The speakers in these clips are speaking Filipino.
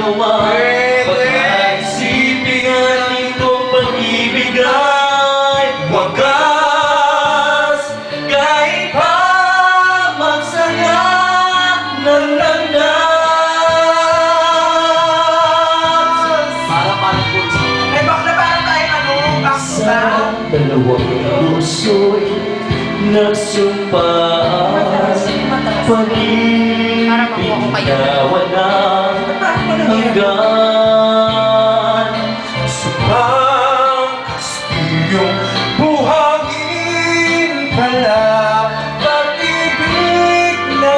gawa Pagkaisipin ang itong pag-ibig ay wagas Kahit pa magsaya ng landas Para parang puso Eh bakla parang tayong ano? Sa dalawang puso'y nagsumpa Pag-ibig na wala. Lumalako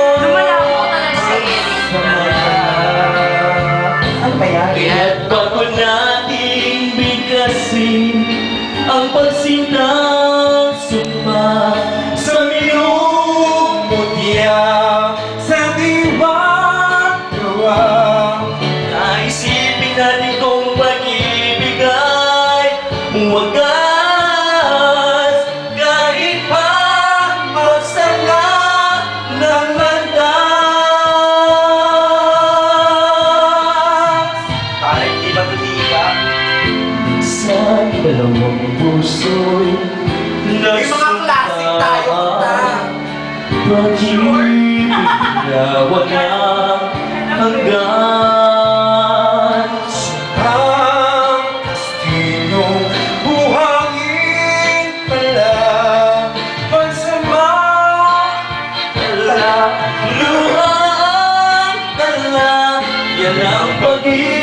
talaga si Eric. Ano ba yan? Kaya't bago nating bigkasin ang pagsintang sumpa Sa minumutya Sa diwa Kung pag-ibig ay wagas Kahit pa magsanga ng landas Parang di ba? Sa dalawang puso'y May mga classic tayo, ta. Pag-ibig na walang hanggan Yan ang pag-ibig